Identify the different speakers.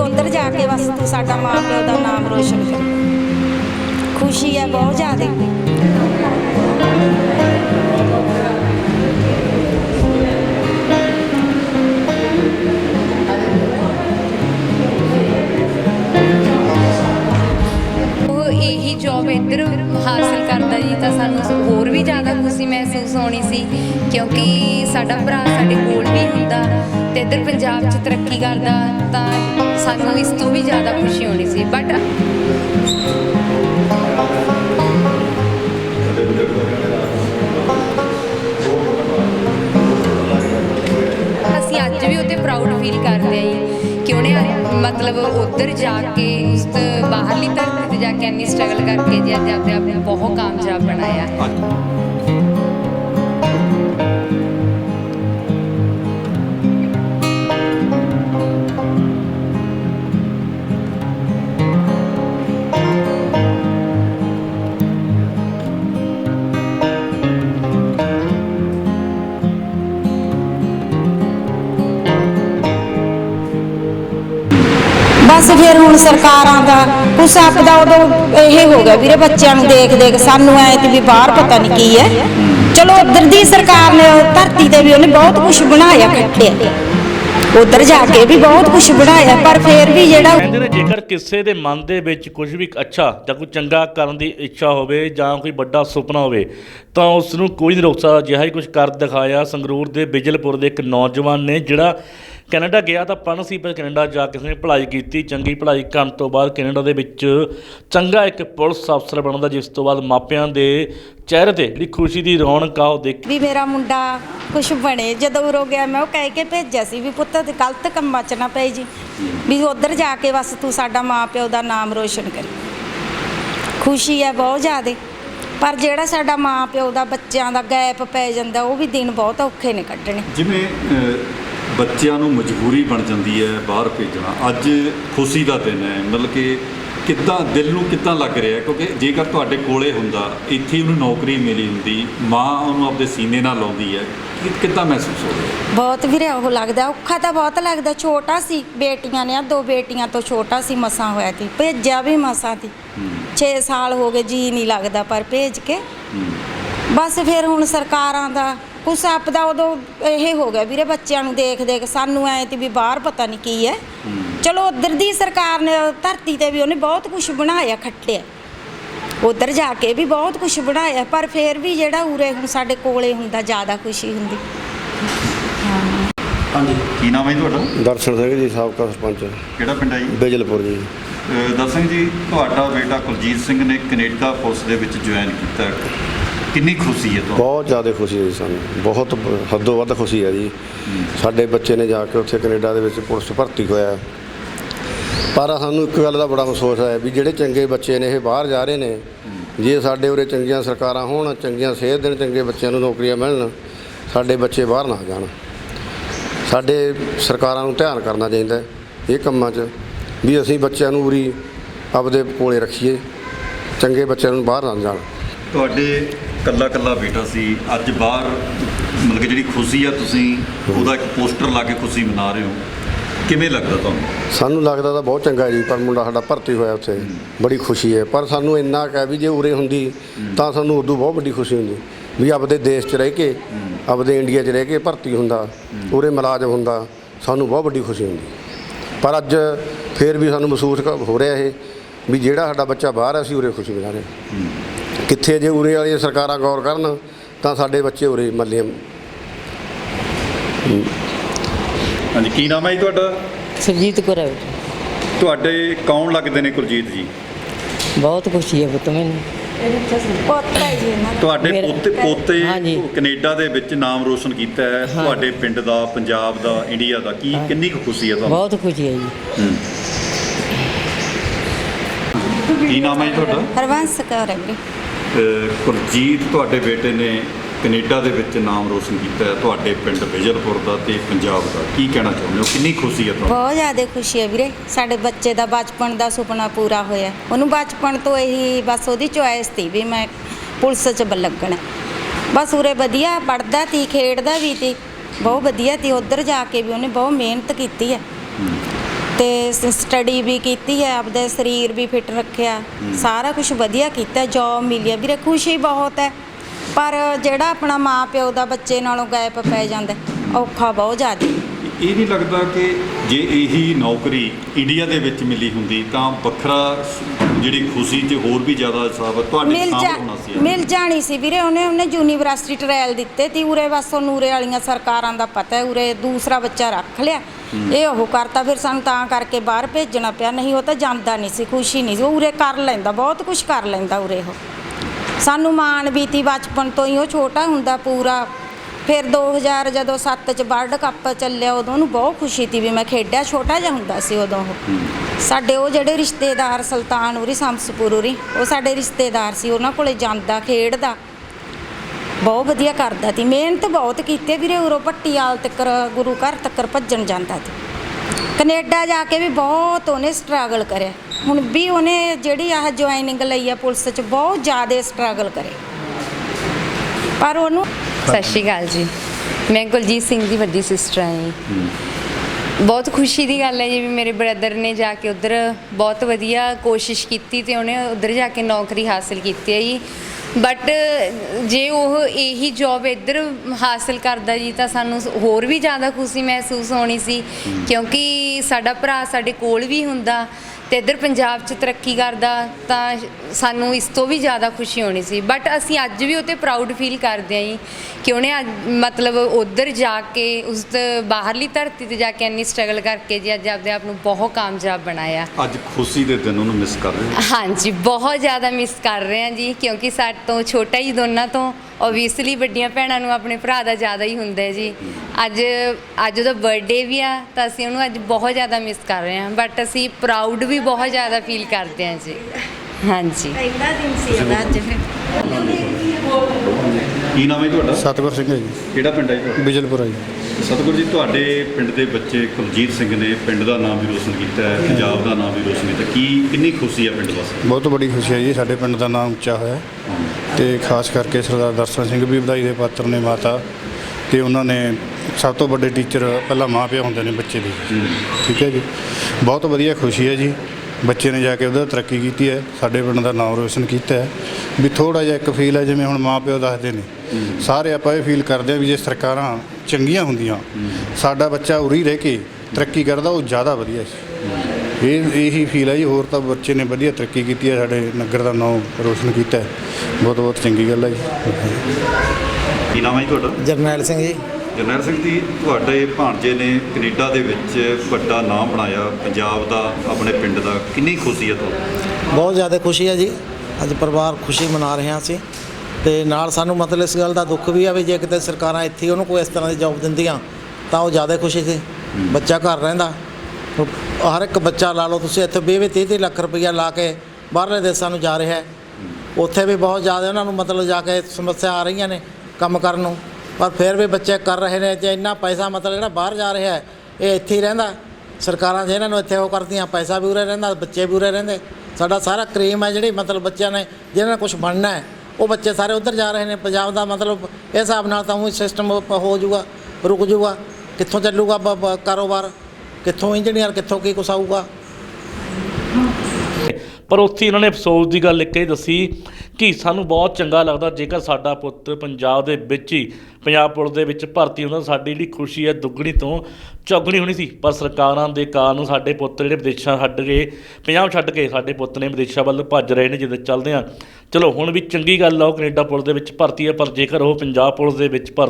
Speaker 1: ਉਧਰ ਜਾ ਕੇ ਬਸ ਤੂੰ ਸਾਡਾ ਮਾਂ ਪਿਓ ਦਾ ਨਾਮ ਰੋਸ਼ਨ ਕਰ ਖੁਸ਼ੀ ਹੈ ਬਹੁਤ ਜ਼ਿਆਦਾ
Speaker 2: ਉਹ ਇਹੀ ਜੌਬ ਇੱਧਰ ਹਾਸਲ ਕਰਦਾ ਜੀ ਤਾਂ ਸਾਨੂੰ ਹੋਰ ਵੀ ਜ਼ਿਆਦਾ ਖੁਸ਼ੀ ਮਹਿਸੂਸ ਹੋਣੀ ਸੀ, ਕਿਉਂਕਿ ਸਾਡਾ ਭਰਾ ਸਾਡੇ ਕੋਲ ਵੀ ਹੁੰਦਾ ਤੇ ਇੱਧਰ ਪੰਜਾਬ 'ਚ ਤਰੱਕੀ ਕਰਦਾ, ਤਾਂ ਸਾਨੂੰ ਇਸ ਤੋਂ ਵੀ ਜ਼ਿਆਦਾ ਖੁਸ਼ੀ ਹੋਣੀ ਸੀ ਬਟ ਅਸੀਂ ਅੱਜ ਵੀ ਉੱਤੇ ਪ੍ਰਾਊਡ ਫੀਲ ਕਰਦੇ ਆ ਕਿ ਉਹਨੇ ਮਤਲਬ ਉੱਧਰ ਜਾ ਕੇ, ਉਸ ਬਾਹਰਲੀ ਧਰਤੀ ਤੇ ਜਾ ਕੇ ਇੰਨੀ ਸਟਰਗਲ ਕਰਕੇ ਜੇ, ਅੱਜ ਆਪਣੇ ਆਪ ਨੂੰ ਬਹੁਤ ਕਾਮਯਾਬ ਬਣਾਇਆ।
Speaker 1: ਬਸ ਫਿਰ ਹੁਣ ਸਰਕਾਰਾਂ ਦਾ ਕੁਛ ਆਪਦਾ ਉਦੋਂ ਇਹ ਹੋ ਗਿਆ ਵੀਰੇ, ਬੱਚਿਆਂ ਨੂੰ ਦੇਖ ਦੇਖ, ਸਾਨੂੰ ਐ ਤੇ ਵੀ ਬਾਹਰ ਪਤਾ ਨਹੀਂ ਕੀ ਹੈ। ਚਲੋ ਉਧਰ ਦੀ ਸਰਕਾਰ ਨੇ ਧਰਤੀ ਤੇ ਵੀ ਉਹਨੇ ਬਹੁਤ ਕੁਝ ਬਣਾਇਆ ਖੱਟਿਆ ਉਧਰ ਜਾ ਕੇ ਵੀ ਬਹੁਤ ਕੁਝ ਬਣਾਇਆ, ਪਰ ਫਿਰ ਵੀ ਜਿਹੜਾ
Speaker 3: ਕਹਿੰਦੇ ਨੇ ਜੇਕਰ ਕਿਸੇ ਦੇ ਮਨ ਦੇ ਵਿੱਚ ਕੁਝ ਵੀ ਅੱਛਾ ਜਾਂ ਕੋਈ ਚੰਗਾ ਕਰਨ ਦੀ ਇੱਛਾ ਹੋਵੇ ਜਾਂ ਕੋਈ ਵੱਡਾ ਸੁਪਨਾ ਹੋਵੇ, ਤਾਂ ਉਸ ਨੂੰ ਕੋਈ ਨਹੀਂ ਰੋਕ ਸਕਦਾ। ਜਿਹਾ ਹੀ ਕੁਝ ਕਰ ਦਿਖਾਇਆ ਸੰਗਰੂਰ ਦੇ ਬਿਜਲਪੁਰ ਦੇ ਇੱਕ ਨੌਜਵਾਨ ਨੇ, ਜਿਹੜਾ ਕੈਨੇਡਾ ਗਿਆ ਤਾਂ ਪੜ੍ਹਨ ਸੀ ਪਰ ਕੈਨੇਡਾ ਜਾ ਕੇ ਉਸਨੇ ਪੜ੍ਹਾਈ ਕੀਤੀ। ਚੰਗੀ ਪੜ੍ਹਾਈ ਕਰਨ ਤੋਂ ਬਾਅਦ ਕੈਨੇਡਾ ਦੇ ਵਿੱਚ ਚੰਗਾ ਇੱਕ ਪੁਲਿਸ ਅਫਸਰ ਬਣਦਾ ਜਿਸ ਤੋਂ ਬਾਅਦ ਮਾਪਿਆਂ ਦੇ ਚਿਹਰੇ ਤੇ ਜਿਹੜੀ ਖੁਸ਼ੀ ਦੀ ਰੌਣਕ ਆ ਉਹ ਦੇਖ
Speaker 1: ਵੀ ਮੇਰਾ ਮੁੰਡਾ ਕੁਝ ਬਣੇ। ਜਦੋਂ ਉਰੋ ਗਿਆ ਮੈਂ ਉਹ ਕਹਿ ਕੇ ਭੇਜਿਆ ਸੀ ਵੀ ਪੁੱਤ ਤੇ ਗਲਤ ਕੰਮਾਂ 'ਚ ਨਾ ਪਈ ਜੀ। ਵੀ ਉਧਰ ਜਾ ਕੇ ਬਸ ਤੂੰ ਸਾਡਾ ਮਾਂ ਪਿਓ ਦਾ ਨਾਮ ਰੋਸ਼ਨ ਕਰੀ। ਖੁਸ਼ੀ ਹੈ ਬਹੁਤ ਜ਼ਿਆਦੇ। ਪਰ ਜਿਹੜਾ ਸਾਡਾ ਮਾਂ ਪਿਓ ਦਾ ਬੱਚਿਆਂ ਦਾ ਗੈਪ ਪੈ ਜਾਂਦਾ ਉਹ ਵੀ ਦਿਨ ਬਹੁਤ ਔਖੇ ਨੇ ਕੱਢਣੇ।
Speaker 4: ਜਿਵੇਂ ਬੱਚਿਆਂ ਨੂੰ ਮਜਬੂਰੀ ਬਣ ਜਾਂਦੀ ਹੈ ਬਾਹਰ ਭੇਜਣਾ। ਅੱਜ ਖੁਸ਼ੀ ਦਾ ਦਿਨ ਹੈ। ਮਤਲਬ ਕਿ ਕਿੱਦਾਂ ਦਿਲ ਨੂੰ ਕਿੱਦਾਂ ਲੱਗ ਰਿਹਾ? ਕਿਉਂਕਿ ਜੇਕਰ ਤੁਹਾਡੇ ਕੋਲੇ ਹੁੰਦਾ ਇੱਥੇ ਉਹਨੂੰ ਨੌਕਰੀ ਮਿਲੀ ਹੁੰਦੀ ਮਾਂ ਉਹਨੂੰ ਆਪਣੇ ਸੀਨੇ ਨਾਲ ਲਾਉਂਦੀ ਹੈ। ਕਿੱਦਾਂ ਮਹਿਸੂਸ ਹੋ ਰਿਹਾ
Speaker 1: ਬਹੁਤ ਵੀਰੇ ਉਹ ਲੱਗਦਾ ਔਖਾ ਤਾਂ ਬਹੁਤ ਲੱਗਦਾ। ਛੋਟਾ ਸੀ ਬੇਟੀਆਂ ਨੇ ਆ ਦੋ ਬੇਟੀਆਂ ਤੋਂ ਛੋਟਾ ਸੀ ਮਸਾਂ ਹੋਇਆ ਸੀ। ਭੇਜਿਆ ਵੀ ਮਸਾਂ ਸੀ। 6 ਸਾਲ ਹੋ ਗਏ ਜੀ ਨਹੀਂ ਲੱਗਦਾ ਪਰ ਭੇਜ ਕੇ। ਬਸ ਫਿਰ ਹੁਣ ਸਰਕਾਰਾਂ ਦਾ ਕੁਛ ਆਪਦਾ ਉਦੋਂ ਇਹ ਹੋ ਗਿਆ ਵੀਰੇ ਬੱਚਿਆਂ ਨੂੰ ਦੇਖ ਦੇਖ ਸਾਨੂੰ ਐ ਤੇ ਵੀ ਬਾਹਰ ਪਤਾ ਨਹੀਂ ਕੀ ਹੈ। ਚਲੋ ਉਧਰ ਦੀ ਸਰਕਾਰ ਨੇ ਧਰਤੀ ਤੇ ਵੀ ਉਹਨੇ ਬਹੁਤ ਕੁਝ ਬਣਾਇਆ ਖੱਟਿਆ। ਉਧਰ ਜਾ ਕੇ ਵੀ ਬਹੁਤ ਕੁਝ ਬਣਾਇਆ ਪਰ ਫਿਰ ਵੀ ਜਿਹੜਾ ਉਰੇ ਹੁਣ ਸਾਡੇ ਕੋਲੇ ਹੁੰਦਾ ਜ਼ਿਆਦਾ ਖੁਸ਼ੀ ਹੁੰਦੀ।
Speaker 4: ਹਾਂਜੀ। ਕੀ ਨਾਮ ਹੈ ਜੀ ਤੁਹਾਡਾ?
Speaker 5: ਦਰਸ਼ਨ ਸਿੰਘ ਜੀ ਸਾਬਕਾ ਸਰਪੰਚ।
Speaker 4: ਕਿਹੜਾ ਪਿੰਡ ਹੈ ਜੀ?
Speaker 5: ਬਿਜਲਪੁਰ ਜੀ।
Speaker 4: ਦਰਸ਼ਨ ਜੀ ਤੁਹਾਡਾ ਬੇਟਾ ਕੁਲਜੀਤ ਸਿੰਘ ਨੇ ਕੈਨੇਡਾ ਪੁਲਿਸ ਦੇ ਵਿੱਚ ਜੁਆਇਨ ਕੀਤਾ। ਕਿੰਨੀ ਖੁਸ਼ੀ ਹੈ ਤੁਹਾਨੂੰ?
Speaker 5: ਬਹੁਤ ਜ਼ਿਆਦਾ ਖੁਸ਼ੀ ਹੈ ਜੀ ਸਾਨੂੰ। ਬਹੁਤ ਹੱਦੋਂ ਵੱਧ ਖੁਸ਼ੀ ਹੈ ਜੀ। ਸਾਡੇ ਬੱਚੇ ਨੇ ਜਾ ਕੇ ਉੱਥੇ ਕੈਨੇਡਾ ਦੇ ਵਿੱਚ ਪੁਲਿਸ ਭਰਤੀ ਹੋਇਆ। ਪਰ ਸਾਨੂੰ ਇੱਕ ਗੱਲ ਦਾ ਬੜਾ ਅਫਸੋਸ ਹੈ ਵੀ ਜਿਹੜੇ ਚੰਗੇ ਬੱਚੇ ਨੇ ਇਹ ਬਾਹਰ ਜਾ ਰਹੇ ਨੇ ਜੇ ਸਾਡੇ ਉਰੇ ਚੰਗੀਆਂ ਸਰਕਾਰਾਂ ਹੋਣ ਚੰਗੀਆਂ ਸਿਹਤ ਦੇਣ ਚੰਗੇ ਬੱਚਿਆਂ ਨੂੰ ਨੌਕਰੀਆਂ ਮਿਲਣ ਸਾਡੇ ਬੱਚੇ ਬਾਹਰ ਨਾ ਜਾਣ। ਸਾਡੇ ਸਰਕਾਰਾਂ ਨੂੰ ਧਿਆਨ ਕਰਨਾ ਚਾਹੀਦਾ ਇਹ ਕੰਮਾਂ 'ਚ ਵੀ ਅਸੀਂ ਬੱਚਿਆਂ ਨੂੰ ਉਰੀ ਆਪਦੇ ਕੋਲੇ ਰੱਖੀਏ ਚੰਗੇ ਬੱਚਿਆਂ ਨੂੰ ਬਾਹਰ ਨਾ ਜਾਣ।
Speaker 4: ਤੁਹਾਡੇ ਕੱਲਾ ਕੱਲਾ ਬੇਟਾ ਸੀ। ਅੱਜ ਬਾਹਰ ਮਤਲਬ ਕਿ ਜਿਹੜੀ ਖੁਸ਼ੀ ਆ, ਤੁਸੀਂ ਉਹਦਾ ਇੱਕ ਪੋਸਟਰ ਲਾ ਕੇ ਖੁਸ਼ੀ ਮਨਾ ਰਹੇ ਹੋ। ਕਿਵੇਂ ਲੱਗਦਾ ਤੁਹਾਨੂੰ?
Speaker 5: ਸਾਨੂੰ ਲੱਗਦਾ ਤਾਂ ਬਹੁਤ ਚੰਗਾ ਜੀ, ਪਰ ਮੁੰਡਾ ਸਾਡਾ ਭਰਤੀ ਹੋਇਆ ਉੱਥੇ। ਬੜੀ ਖੁਸ਼ੀ ਹੈ। ਪਰ ਸਾਨੂੰ ਇੰਨਾ ਕਹਿ ਵੀ ਜੇ ਉਰੇ ਹੁੰਦੀ, ਤਾਂ ਸਾਨੂੰ ਉਦੋਂ ਬਹੁਤ ਵੱਡੀ ਖੁਸ਼ੀ ਹੁੰਦੀ। ਵੀ ਆਪਦੇ ਦੇਸ਼ 'ਚ ਰਹਿ ਕੇ, ਆਪਦੇ ਇੰਡੀਆ 'ਚ ਰਹਿ ਕੇ ਭਰਤੀ ਹੁੰਦਾ, ਉਰੇ ਮੁਲਾਜ਼ਮ ਹੁੰਦਾ, ਸਾਨੂੰ ਬਹੁਤ ਵੱਡੀ ਖੁਸ਼ੀ ਹੁੰਦੀ। ਪਰ ਅੱਜ ਫੇਰ ਵੀ ਸਾਨੂੰ ਮਹਿਸੂਸ ਹੋ ਰਿਹਾ ਇਹ, ਵੀ ਜਿਹੜਾ ਸਾਡਾ ਬੱਚਾ ਬਾਹਰ ਹੈ ਅਸੀਂ ਉਰੇ ਖੁਸ਼ੀ ਮਨਾ ਰਹੇ ਕਿੱਥੇ ਜੇ ਉਰੇ ਵਾਲੀਆਂ ਸਰਕਾਰਾਂ ਗੌਰ ਕਰਨ ਤਾਂ ਸਾਡੇ ਬੱਚੇ ਉਰੇ ਮੱਲੇ
Speaker 4: ਹਾਂਜੀ ਕੀ ਨਾਮ ਹੈ ਜੀ ਤੁਹਾਡਾ?
Speaker 6: ਸੁਰਜੀਤ ਕੌਰ ਹੈ। ਬੇਟਾ।
Speaker 4: ਤੁਹਾਡੇ ਕੌਣ ਲੱਗਦੇ ਨੇ ਕੁਲਜੀਤ ਜੀ?
Speaker 6: ਬਹੁਤ ਖੁਸ਼ੀ ਹੈ ਪੁੱਤ ਮੈਨੂੰ।
Speaker 1: ਪੋਤਾ ਹੈ ਜੀ ਇਹਨਾਂ ਦਾ।
Speaker 4: ਤੁਹਾਡੇ
Speaker 6: ਮੇਰਾ-
Speaker 4: ਪੋਤੇ ਪੋਤੇ
Speaker 6: ਹਾਂਜੀ।
Speaker 4: ਕੈਨੇਡਾ ਦੇ ਵਿੱਚ ਨਾਮ ਰੋਸ਼ਨ ਕੀਤਾ ਹੈ।
Speaker 6: ਹਾਂ।
Speaker 4: ਤੁਹਾਡੇ ਪਿੰਡ ਦਾ ਪੰਜਾਬ ਦਾ ਇੰਡੀਆ ਦਾ ਕੀ ਕਿੰਨੀ ਕੁ ਖੁਸ਼ੀ ਹੈ ਤੁਹਾਨੂੰ?
Speaker 6: ਬਹੁਤ ਖੁਸ਼ੀ ਹੈ ਜੀ।
Speaker 4: ਹੂੰ। ਕੀ ਨਾਮ ਹੈ ਜੀ ਤੁਹਾਡਾ?
Speaker 1: ਹਰਵੰਸ ਕੌਰ ਹੈ ਵੀਰੇ
Speaker 4: ਅਹ ਤੁਹਾਡੇ ਬੇਟੇ ਨੇ ਕੈਨੇਡਾ ਦੇ ਵਿੱਚ ਨਾਮ ਰੋਸ਼ਨ ਕੀਤਾ ਹੈ ਤੁਹਾਡੇ ਪਿੰਡ ਵਿਜਲਪੁਰ ਦਾ ਤੇ ਪੰਜਾਬ ਦਾ। ਕੀ ਕਹਿਣਾ ਚਾਹੁੰਦੇ ਹੋ? ਕਿੰਨੀ ਖੁਸ਼ੀ ਹੈ ਤੁਹਾਨੂੰ?
Speaker 1: ਬਹੁਤ ਜ਼ਿਆਦਾ ਖੁਸ਼ੀ ਹੈ ਵੀਰੇ। ਸਾਡੇ ਬੱਚੇ ਦਾ ਬਚਪਨ ਦਾ ਸੁਪਨਾ ਪੂਰਾ ਹੋਇਆ ਉਹਨੂੰ ਬਚਪਨ ਤੋਂ ਇਹੀ ਬਸ ਉਹਦੀ ਚੁਆਇਸ ਸੀ ਵੀ ਮੈਂ ਪੁਲਿਸ 'ਚ ਬ- ਲੱਗਣਾ ਬਸ ਉਰੇ ਵਧੀਆ ਪੜਦਾ ਤੀ ਖੇਡਦਾ ਵੀ ਤੀ ਬਹੁਤ ਵਧੀਆ ਤੀ ਉੱਧਰ ਜਾ ਕੇ ਵੀ ਉਹਨੇ ਬਹੁਤ ਮਿਹਨਤ ਕੀਤੀ ਹੈ। ਤੇ ਸਟੱਡੀ ਵੀ ਕੀਤੀ ਹੈ ਆਪਦੇ ਸਰੀਰ ਵੀ ਫਿੱਟ ਰੱਖਿਆ। ਸਾਰਾ ਕੁਝ ਵਧੀਆ ਕੀਤਾ ਜੌਬ ਮਿਲੀ ਹੈ ਵੀਰੇ ਖੁਸ਼ੀ ਬਹੁਤ ਹੈ। ਪਰ ਜਿਹੜਾ ਆਪਣਾ ਮਾਂ ਪਿਓ ਦਾ ਬੱਚੇ ਨਾਲੋਂ ਗੈਪ ਪੈ ਜਾਂਦਾ ਔਖਾ ਬਹੁਤ ਜ਼ਿਆਦਾ।
Speaker 4: ਇਹ ਨਹੀਂ ਲੱਗਦਾ ਕਿ ਜੇ ਇਹੀ ਨੌਕਰੀ ਇੰਡੀਆ ਦੇ ਵਿੱਚ ਮਿਲੀ ਹੁੰਦੀ ਤਾਂ ਵੱਖਰਾ ਜਿਹੜੀ ਖੁਸ਼ੀ ਤੇ ਹੋਰ ਵੀ ਜ਼ਿਆਦਾ ਹਿਸਾਬ ਤੁਹਾਡੇ
Speaker 1: ਮਿਲ ਜਾ
Speaker 4: ਸਾਹਮਣੇ ਹੋਣਾ ਸੀ
Speaker 1: ਮਿਲ ਜਾਣੀ ਸੀ ਵੀਰੇ ਉਹਨੇ ਉਹਨੇ ਯੂਨੀਵਰਸਿਟੀ ਟ੍ਰਾਇਲ ਦਿੱਤੇ ਤੀ ਉਰੇ ਬਸ ਉਹ ਨੂਰੇ ਵਾਲੀਆਂ ਸਰਕਾਰਾਂ ਦਾ ਪਤਾ ਹੈ ਉਰੇ ਦੂਸਰਾ ਬੱਚਾ ਰੱਖ ਲਿਆ। ਇਹ ਉਹ ਕਰਤਾ ਫਿਰ ਸਾਨੂੰ ਤਾਂ ਕਰਕੇ ਬਾਹਰ ਭੇਜਣਾ ਪਿਆ ਨਹੀਂ ਉਹ ਤਾਂ ਜਾਂਦਾ ਨਹੀਂ ਸੀ ਖੁਸ਼ੀ ਨਹੀਂ ਸੀ ਉਹ ਉਰੇ ਕਰ ਲੈਂਦਾ ਬਹੁਤ ਕੁਝ ਕਰ ਲੈਂਦਾ ਉਰੇ ਉਹ। ਸਾਨੂੰ ਮਾਣ ਵੀ ਤੀ ਬਚਪਨ ਤੋਂ ਹੀ ਉਹ ਛੋਟਾ ਹੁੰਦਾ ਪੂਰਾ ਫਿਰ 2000 ਜਦੋਂ 7 ਚ ਵਰਲਡ ਕੱਪ ਚੱਲਿਆ ਉਦੋਂ ਉਹਨੂੰ ਬਹੁਤ ਖੁਸ਼ੀ ਤੀ ਵੀ ਮੈਂ ਖੇਡਿਆ ਛੋਟਾ ਜਿਹਾ ਹੁੰਦਾ ਸੀ ਉਦੋਂ ਉਹ। ਸਾਡੇ ਉਹ ਜਿਹੜੇ ਰਿਸ਼ਤੇਦਾਰ ਸੁਲਤਾਨ ਉਰੀ ਸ਼ਮਸਪੁਰ ਉਰੀ ਉਹ ਸਾਡੇ ਰਿਸ਼ਤੇਦਾਰ ਸੀ ਉਹਨਾਂ ਕੋਲੇ ਜਾਂਦਾ ਖੇਡਦਾ। ਬਹੁਤ ਵਧੀਆ ਕਰਦਾ ਤੀ ਮਿਹਨਤ ਬਹੁਤ ਕੀਤੀ ਵੀਰੇ ਉਰੋਂ ਪੱਟੀਆਲ ਤੱਕਰ ਗੁਰੂ ਘਰ ਤੱਕਰ ਭੱਜਣ ਜਾਂਦਾ ਤੀ। ਕੈਨੇਡਾ ਜਾ ਕੇ ਵੀ ਬਹੁਤ ਉਹਨੇ ਸਟਰਗਲ ਕਰਿਆ। ਹੁਣ ਵੀ ਉਹਨੇ ਜਿਹੜੀ ਆਹ ਜੁਆਇਨਿੰਗ ਲਈ ਆ ਪੁਲਿਸ 'ਚ ਬਹੁਤ ਜ਼ਿਆਦਾ ਸਟਰਗਲ ਕਰੇ। ਪਰ ਉਹਨੂੰ
Speaker 2: ਸਤਿ ਸ਼੍ਰੀ ਅਕਾਲ ਜੀ। ਮੈਂ ਕੁਲਜੀਤ ਸਿੰਘ ਦੀ ਵੱਡੀ ਸਿਸਟਰ ਹਾਂ ਜੀ। ਬਹੁਤ ਖੁਸ਼ੀ ਦੀ ਗੱਲ ਹੈ ਜੀ ਵੀ ਮੇਰੇ ਬ੍ਰਦਰ ਨੇ ਜਾ ਕੇ ਉਧਰ ਬਹੁਤ ਵਧੀਆ ਕੋਸ਼ਿਸ਼ ਕੀਤੀ ਤੇ ਉਹਨੇ ਉਧਰ ਜਾ ਕੇ ਨੌਕਰੀ ਹਾਸਲ ਕੀਤੀ ਹੈ ਜੀ। ਬਟ ਜੇ ਉਹ ਇਹੀ ਜੌਬ ਇੱਧਰ ਹਾਸਲ ਕਰਦਾ ਜੀ ਤਾਂ ਸਾਨੂੰ ਹੋਰ ਵੀ ਜ਼ਿਆਦਾ ਖੁਸ਼ੀ ਮਹਿਸੂਸ ਹੋਣੀ ਸੀ। ਕਿਉਂਕਿ ਸਾਡਾ ਭਰਾ ਸਾਡੇ ਕੋਲ ਵੀ ਹੁੰਦਾ। ਤੇ ਇੱਧਰ ਪੰਜਾਬ 'ਚ ਤਰੱਕੀ ਕਰਦਾ ਤਾਂ ਸਾਨੂੰ ਇਸ ਤੋਂ ਵੀ ਜ਼ਿਆਦਾ ਖੁਸ਼ੀ ਹੋਣੀ ਸੀ। ਬਟ ਅਸੀਂ ਅੱਜ ਵੀ ਉਹ 'ਤੇ ਪ੍ਰਾਊਡ ਫੀਲ ਕਰਦੇ ਹਾਂ ਜੀ ਕਿ ਉਹਨੇ ਅੱਜ ਮਤਲਬ ਉਧਰ ਜਾ ਕੇ ਉਸ ਤ- ਬਾਹਰਲੀ ਧਰਤੀ ਤੇ ਜਾ ਕੇ ਇੰਨੀ ਸਟਰਗਲ ਕਰਕੇ ਜੀ ਅੱਜ ਆਪਦੇ ਆਪ ਨੂੰ ਬਹੁਤ ਕਾਮਯਾਬ ਬਣਾਇਆ।
Speaker 4: ਅੱਜ ਖੁਸ਼ੀ ਦੇ ਦਿਨ ਉਹਨੂੰ ਮਿਸ ਕਰ ਰਹੇ ਹੋ?
Speaker 2: ਹਾਂਜੀ ਬਹੁਤ ਜ਼ਿਆਦਾ ਮਿਸ ਕਰ ਰਹੇ ਹਾਂ ਜੀ ਕਿਉਂਕਿ ਸਾਡੇ ਤੋਂ ਛੋਟਾ ਹੀ ਦੋਨਾਂ ਤੋਂ ਓਬਵੀਅਸਲੀ ਵੱਡੀਆਂ ਭੈਣਾਂ ਨੂੰ ਆਪਣੇ ਭਰਾ ਦਾ ਜ਼ਿਆਦਾ ਹੀ ਹੁੰਦਾ ਹੈ ਜੀ। ਅੱਜ ਅੱਜ ਉਹਦਾ ਬਰਥਡੇ ਵੀ ਆ, ਤਾਂ ਅਸੀਂ ਉਹਨੂੰ ਅੱਜ ਬਹੁਤ ਜ਼ਿਆਦਾ ਮਿਸ ਕਰ ਰਹੇ ਹਾਂ। ਬਟ ਅਸੀਂ ਪ੍ਰਾਊਡ ਵੀ ਬਹੁਤ ਜ਼ਿਆਦਾ ਫੀਲ ਕਰਦੇ ਹਾਂ ਜੀ। ਹਾਂਜੀ।
Speaker 1: ਪਹਿਲਾ ਦਿਨ ਸੀ ਉਹਦਾ ਅੱਜ। ਫਿਰ
Speaker 4: ਕੀ ਨਾਮ ਹੈ ਤੁਹਾਡਾ?
Speaker 7: ਸਤਿਗੁਰ ਸਿੰਘ ਹੈ ਜੀ।
Speaker 4: ਕਿਹੜਾ ਪਿੰਡ ਹੈ ਜੀ ਤੁਹਾਡਾ?
Speaker 7: ਬਿਜਲਪੁਰਾ ਜੀ।
Speaker 4: ਸਤਿਗੁਰੂ ਜੀ ਤੁਹਾਡੇ ਪਿੰਡ ਦੇ ਬੱਚੇ ਕੁਲਜੀਤ ਸਿੰਘ ਨੇ ਪਿੰਡ ਦਾ ਨਾਮ ਵੀ ਰੋਸ਼ਨ ਕੀਤਾ ਹੈ ਪੰਜਾਬ ਦਾ ਨਾਮ ਵੀ ਰੋਸ਼ਨ ਕੀਤਾ। ਕੀ ਕਿੰਨੀ ਖੁਸ਼ੀ ਹੈ ਪਿੰਡ ਵਾਸਤੇ
Speaker 7: ਬਹੁਤ ਵੱਡੀ ਖੁਸ਼ੀ ਹੈ ਜੀ ਸਾਡੇ ਪਿੰਡ ਦਾ ਨਾਮ ਉੱਚਾ ਹੋਇਆ ਤੇ ਖਾਸ ਕਰਕੇ ਸਰਦਾਰ ਦਰਸ਼ਨ ਸਿੰਘ ਵੀ ਵਧਾਈ ਦੇ ਪਾਤਰ ਨੇ ਮਾਤਾ। ਤੇ ਉਹਨਾਂ ਨੇ ਸਭ ਤੋਂ ਵੱਡੇ ਟੀਚਰ ਪਹਿਲਾਂ ਮਾਂ ਪਿਓ ਹੁੰਦੇ ਨੇ ਬੱਚੇ ਦੇ। ਠੀਕ ਹੈ ਜੀ। ਬਹੁਤ ਵਧੀਆ ਖੁਸ਼ੀ ਹੈ ਜੀ। ਬੱਚੇ ਨੇ ਜਾ ਕੇ ਉਹਦਾ ਤਰੱਕੀ ਕੀਤੀ ਹੈ ਸਾਡੇ ਪਿੰਡ ਦਾ ਨਾਮ ਰੋਸ਼ਨ ਕੀਤਾ ਹੈ। ਵੀ ਥੋੜਾ ਜਿਹਾ ਇੱਕ ਫੀਲ ਹੈ ਜਿਵੇਂ ਹੁਣ ਮਾਂ ਪਿਓ ਦੱਸਦੇ ਨੇ। ਸਾਰੇ ਆਪਾਂ ਇਹ ਫੀਲ ਕਰਦੇ ਆ ਵੀ ਜੇ ਸਰਕਾਰਾਂ ਚੰਗੀਆਂ ਹੁੰਦੀਆਂ ਸਾਡਾ ਬੱਚਾ ਉਰੀ ਰਹਿ ਕੇ ਤਰੱਕੀ ਕਰਦਾ ਉਹ ਜ਼ਿਆਦਾ ਵਧੀਆ ਸੀ। ਇਹ ਇਹੀ ਫੀਲ ਹੈ ਜੀ ਹੋਰ ਤਾਂ ਬੱਚੇ ਨੇ ਵਧੀਆ ਤਰੱਕੀ ਕੀਤੀ ਹੈ ਸਾਡੇ ਨਗਰ ਦਾ ਨਾਮ ਰੋਸ਼ਨ ਕੀਤਾ ਹੈ। ਬਹੁਤ ਬਹੁਤ ਚੰਗੀ ਗੱਲ ਹੈ ਜੀ।
Speaker 4: ਕੀ ਨਾਮ ਹੈ ਜੀ ਤੁਹਾਡਾ?
Speaker 8: ਜਰਨੈਲ ਸਿੰਘ ਜੀ।
Speaker 4: ਜਰਨੈਲ ਸਿੰਘ ਜੀ ਤੁਹਾਡੇ ਭਾਣਜੇ ਨੇ ਕੈਨੇਡਾ ਦੇ ਵਿੱਚ ਵੱਡਾ ਨਾਮ ਬਣਾਇਆ। ਪੰਜਾਬ ਦਾ ਆਪਣੇ ਪਿੰਡ ਦਾ। ਕਿੰਨੀ ਖੁਸ਼ੀ ਹੈ ਤੁਹਾਨੂੰ?
Speaker 8: ਬਹੁਤ ਜ਼ਿਆਦਾ ਖੁਸ਼ੀ ਹੈ ਜੀ। ਅੱਜ ਪਰਿਵਾਰ ਖੁਸ਼ੀ ਮਨਾ ਰਹੇ ਹਾਂ ਅਸੀਂ ਤੇ ਨਾਲ ਸਾਨੂੰ ਮਤਲਬ ਇਸ ਗੱਲ ਦਾ ਦੁੱਖ ਵੀ ਆ ਵੀ ਜੇ ਕਿਤੇ ਸਰਕਾਰਾਂ ਇੱਥੇ ਉਹਨੂੰ ਕੋਈ ਇਸ ਤਰ੍ਹਾਂ ਦੀ ਜੌਬ ਦਿੰਦੀਆਂ ਤਾਂ ਉਹ ਜ਼ਿਆਦਾ ਖੁਸ਼ੀ ਸੀ। ਬੱਚਾ ਘਰ ਰਹਿੰਦਾ। ਹਰ ਇੱਕ ਬੱਚਾ ਲਾ ਲਓ ਤੁਸੀਂ ਇੱਥੇ 20 30 30 ਲੱਖ ਰੁਪਈਆ ਲਾ ਕੇ ਬਾਹਰਲੇ ਦੇਸ਼ਾਂ ਨੂੰ ਜਾ ਰਿਹਾ ਹੈ। ਉੱਥੇ ਵੀ ਬਹੁਤ ਜ਼ਿਆਦਾ ਉਹਨਾਂ ਨੂੰ ਮਤਲਬ ਜਾ ਕੇ ਸਮੱਸਿਆ ਆ ਰਹੀਆਂ ਨੇ ਕੰਮ ਕਰਨ ਨੂੰ। ਪਰ ਫਿਰ ਵੀ ਬੱਚੇ ਕਰ ਰਹੇ ਨੇ ਜੇ ਇੰਨਾ ਪੈਸਾ ਮਤਲਬ ਜਿਹੜਾ ਬਾਹਰ ਜਾ ਰਿਹਾ ਹੈ, ਇਹ ਇੱਥੇ ਹੀ ਰਹਿੰਦਾ। ਸਰਕਾਰਾਂ ਜੇ ਇਹਨਾਂ ਨੂੰ ਇੱਥੇ ਉਹ ਕਰਦੀਆਂ, ਪੈਸਾ ਵੀ ਉਰੇ ਰਹਿੰਦਾ, ਬੱਚੇ ਵੀ ਉਰੇ ਰਹਿੰਦੇ। ਸਾਡਾ ਸਾਰਾ ਕਰੀਮ ਹੈ ਜਿਹੜੀ ਮਤਲਬ ਬੱਚਿਆਂ ਨੇ, ਜਿਹਨਾਂ ਨੇ ਕੁਝ ਬਣਨਾ ਹੈ, ਉਹ ਬੱਚੇ ਸਾਰੇ ਉੱਧਰ ਜਾ ਰਹੇ ਨੇ। ਪੰਜਾਬ ਦਾ ਮਤਲਬ ਇਸ ਹਿਸਾਬ ਨਾਲ ਤਾਂ ਉਹ ਸਿਸਟਮ ਹੋ ਜਾਊਗਾ, ਰੁਕ ਜਾਊਗਾ। ਕਿੱਥੋਂ ਚੱਲੂਗਾ ਬ- ਕਾਰੋਬਾਰ? ਕਿੱਥੋਂ ਇੰਜੀਨੀਅਰ ਕਿੱਥੋਂ ਕੀ ਕੁਛ ਆਊਗਾ?
Speaker 3: ਪਰ ਉੱਥੇ ਇਹਨਾਂ ਨੇ ਅਫਸੋਸ ਦੀ ਗੱਲ ਇੱਕ ਇਹ ਦੱਸੀ ਕਿ ਸਾਨੂੰ ਬਹੁਤ ਚੰਗਾ ਲੱਗਦਾ ਜੇਕਰ ਸਾਡਾ ਪੁੱਤ ਪੰਜਾਬ ਦੇ ਵਿੱਚ ਹੀ, ਪੰਜਾਬ ਪੁਲਿਸ ਦੇ ਵਿੱਚ ਭਰਤੀ ਹੁੰਦਾ, ਸਾਡੀ ਜਿਹੜੀ ਖੁਸ਼ੀ ਹੈ ਦੁੱਗਣੀ ਤੋਂ ਚੌਗਣੀ ਹੋਣੀ ਸੀ। ਪਰ ਸਰਕਾਰਾਂ ਦੇ ਕਾਰਨ ਸਾਡੇ ਪੁੱਤ ਜਿਹੜੇ ਵਿਦੇਸ਼ਾਂ ਛੱਡ ਕੇ, ਪੰਜਾਬ ਛੱਡ ਕੇ ਸਾਡੇ ਪੁੱਤ ਨੇ ਵਿਦੇਸ਼ਾਂ ਵੱਲ ਭੱਜ ਰਹੇ ਨੇ ਜਿੱਦੇ ਚੱਲਦੇ ਆ। ਚਲੋ ਹੁਣ ਵੀ ਚੰਗੀ ਗੱਲ ਆ, ਉਹ ਕੈਨੇਡਾ ਪੁਲਿਸ ਦੇ ਵਿੱਚ ਭਰਤੀ ਹੈ ਪਰ ਜੇਕਰ ਉਹ ਪੰਜਾਬ ਪੁਲਿਸ ਦੇ ਵਿੱਚ ਭਰ